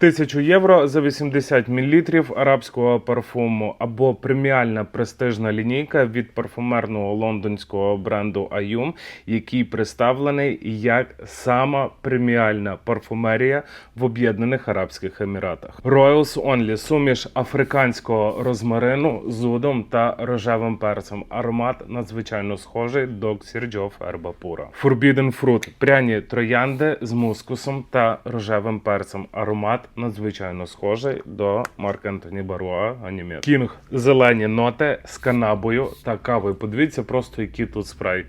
Тисячу євро за 80 мл арабського парфуму або преміальна престижна лінійка від парфумерного лондонського бренду Ayum, який представлений як сама преміальна парфумерія в Об'єднаних Арабських Еміратах. Royals Only – суміш африканського розмарину з удом та рожевим перцем. Аромат надзвичайно схожий до Ксірджо Ферба Пура. Forbidden Fruit – пряні троянди з мускусом та рожевим перцем. Аромат надзвичайно схожий до Марк Антоні Баруа Анімет. Кінг – зелені ноти з канабою та кавою. Подивіться просто, який тут спрей.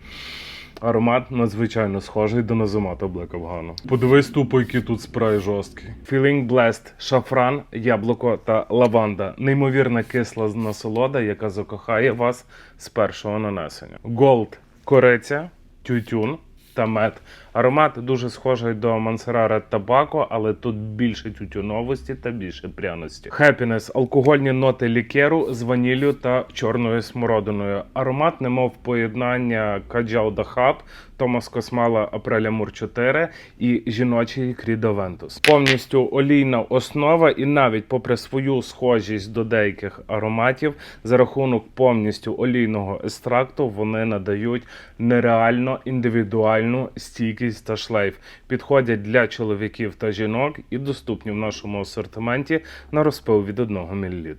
Аромат надзвичайно схожий до Назумата Black Afghan. Подивись тупо, який тут спрей жорсткий. Feeling Blessed – шафран, яблуко та лаванда. Неймовірна кисла насолода, яка закохає вас з першого нанесення. Gold – кориця, тютюн та мед. Аромат дуже схожий до Мансерара Табако, але тут більше тютюновості та більше пряності. Happiness – алкогольні ноти лікеру з ваніллю та чорною смородиною. Аромат, немов поєднання Каджал Дахаб, Томас Космала Апреля Мур 4 і жіночий Крідо Вентус. Повністю олійна основа, і навіть попри свою схожість до деяких ароматів, за рахунок повністю олійного екстракту вони надають нереально індивідуальну стійкість та шлейф. Підходять для чоловіків та жінок і доступні в нашому асортименті на розпил від 1 мл.